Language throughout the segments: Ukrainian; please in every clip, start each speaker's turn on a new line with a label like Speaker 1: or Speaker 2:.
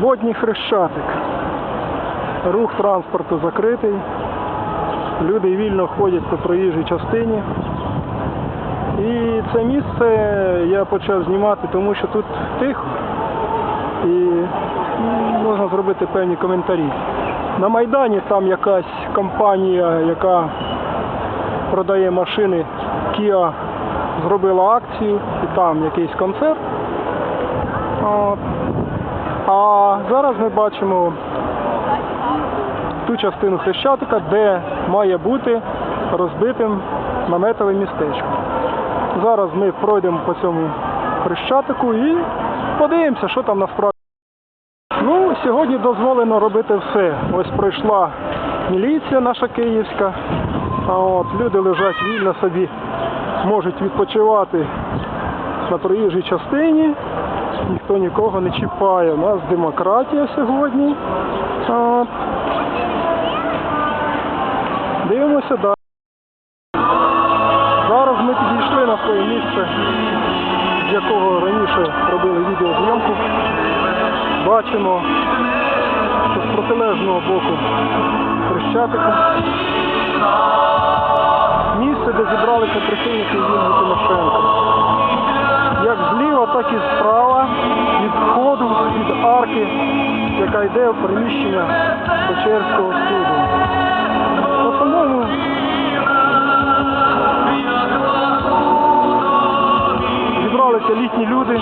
Speaker 1: Водній хрещатик. Рух транспорту закритий. Люди вільно ходять по проїжджій частині. І це місце я почав знімати, тому що тут тихо. І можна зробити певні коментарі. На Майдані там якась компанія, яка продає машини Kia, зробила акцію, і там якийсь концерт. А зараз ми бачимо ту частину Хрещатика, де має бути розбитим наметове містечко. Зараз ми пройдемо по цьому Хрещатику і подивимося, що там насправді. Ну, сьогодні дозволено робити все. Ось пройшла міліція наша київська. От люди лежать вільно собі, можуть відпочивати на проїжджій частині. Ніхто нікого не чіпає. У нас демократія сьогодні. От. Дивимося далі. Зараз ми підійшли на своє місце, з якого раніше робили відеозйомку. Бачимо, що з протилежного боку Хрещатика місце, де зібралися прихильники Юлії Тимошенко. Як зліва, так і справа від входу, від арки, яка йде в приміщення Печерського суду. Зібралися літні люди.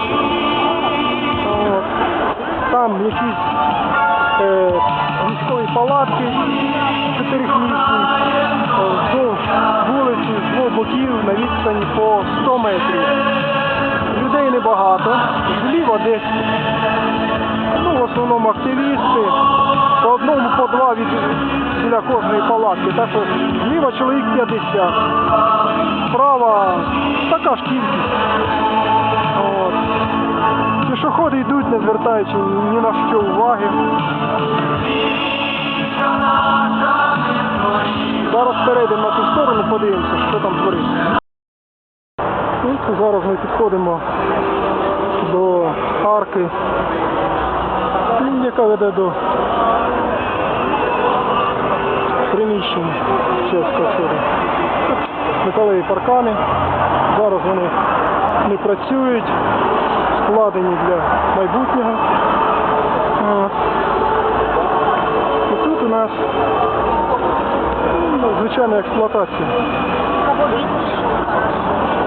Speaker 1: Там якісь е, військові палатки чотирихмісні, е, вздовж вулиці з двох боків на відстані по 100 метрів. Людей небагато, зліва десь, ну, в основному активісти, по одному, по два від біля кожної палатки. Так що зліва чоловік 50, справа така ж кількість. От. Пішоходи йдуть, не звертаючи ні на що уваги. Зараз перейдемо на ту сторону, подивимося, що там твориться. Зараз ми підходимо до арки, яка веде до приміщень чеського суду. Металеві паркани. Зараз вони не працюють, складені для майбутнього. І тут у нас ну, звичайна експлуатація.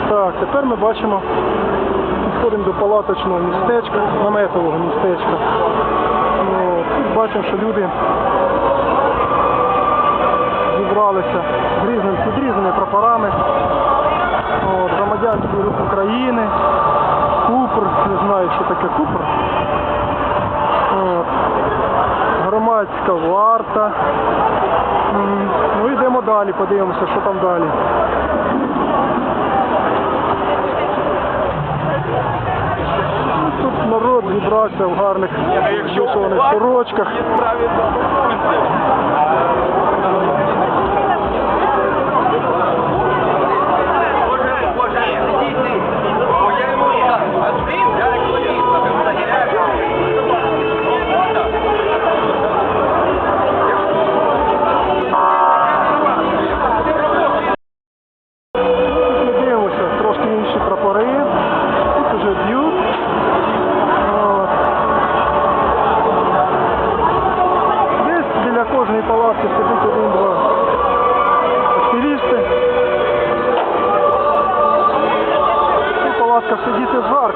Speaker 1: Так, тепер ми бачимо, підходимо до палаточного містечка, наметового містечка. Тут бачимо, що люди зібралися з різними, під різними прапорами. От, громадянський рух України, Купр, не знаю, що таке Купр. От, громадська варта. М, Ну йдемо далі, подивимося, що там далі. Тут народ зібрався в гарних сорочках.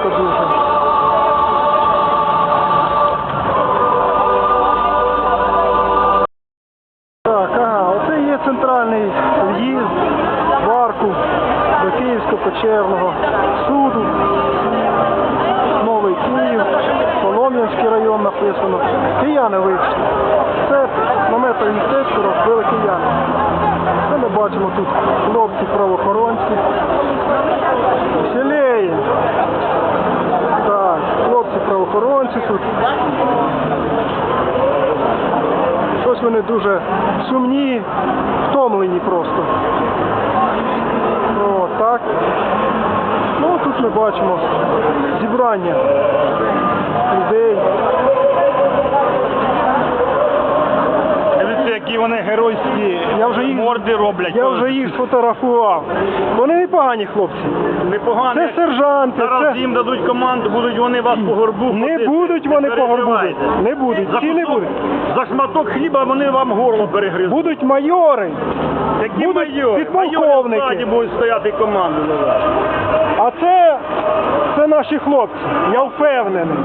Speaker 1: Жарко дуже. Так, ага, оце є центральний в'їзд в арку до Київсько-Печерного суду. Новий Київ, Солом'янський район написано. Кияни вийшли. Це наметове містечко розбили кияни. Ми бачимо тут хлопці правоохоронці. Веселіє. Так, хлопці правоохоронці тут. Щось вони дуже сумні, втомлені просто. О, так. Ну, тут ми бачимо зібрання людей.
Speaker 2: Геройські
Speaker 1: Я вже їх,
Speaker 2: морди роблять.
Speaker 1: я вже їх сфотографував. Вони непогані хлопці.
Speaker 2: непогано.
Speaker 1: Це сержанти,
Speaker 2: Зараз
Speaker 1: це-
Speaker 2: їм дадуть команду, будуть вони вас по горбу.
Speaker 1: Не
Speaker 2: ходити.
Speaker 1: будуть вони
Speaker 2: Не
Speaker 1: по горбу. Не будуть.
Speaker 2: За
Speaker 1: Ці не будуть.
Speaker 2: За шматок хліба вони вам горло перегризуть.
Speaker 1: Будуть майори.
Speaker 2: Які
Speaker 1: будуть
Speaker 2: майори?
Speaker 1: підполковники.
Speaker 2: Майори будуть стояти команду давати.
Speaker 1: А це, це наші хлопці. Я впевнений.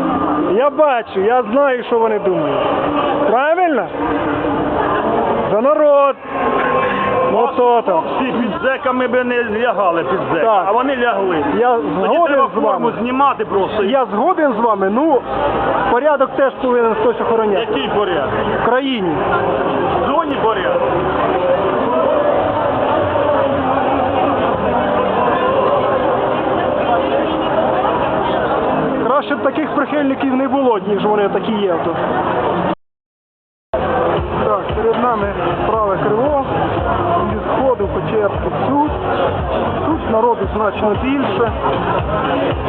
Speaker 1: Я бачу, я знаю, що вони думають. Правильно? За народ. Ну то там.
Speaker 2: Всі під зеками би не лягали під зек,
Speaker 1: Так.
Speaker 2: а вони лягли.
Speaker 1: Я
Speaker 2: Тоді
Speaker 1: згоден
Speaker 2: треба
Speaker 1: з
Speaker 2: форму
Speaker 1: вами.
Speaker 2: знімати просто.
Speaker 1: Я згоден з вами, ну порядок теж повинен хтось охороняти.
Speaker 2: Який порядок?
Speaker 1: В країні.
Speaker 2: В зоні порядок.
Speaker 1: Краще б таких прихильників не було, ніж вони такі є тут. nossa notícia.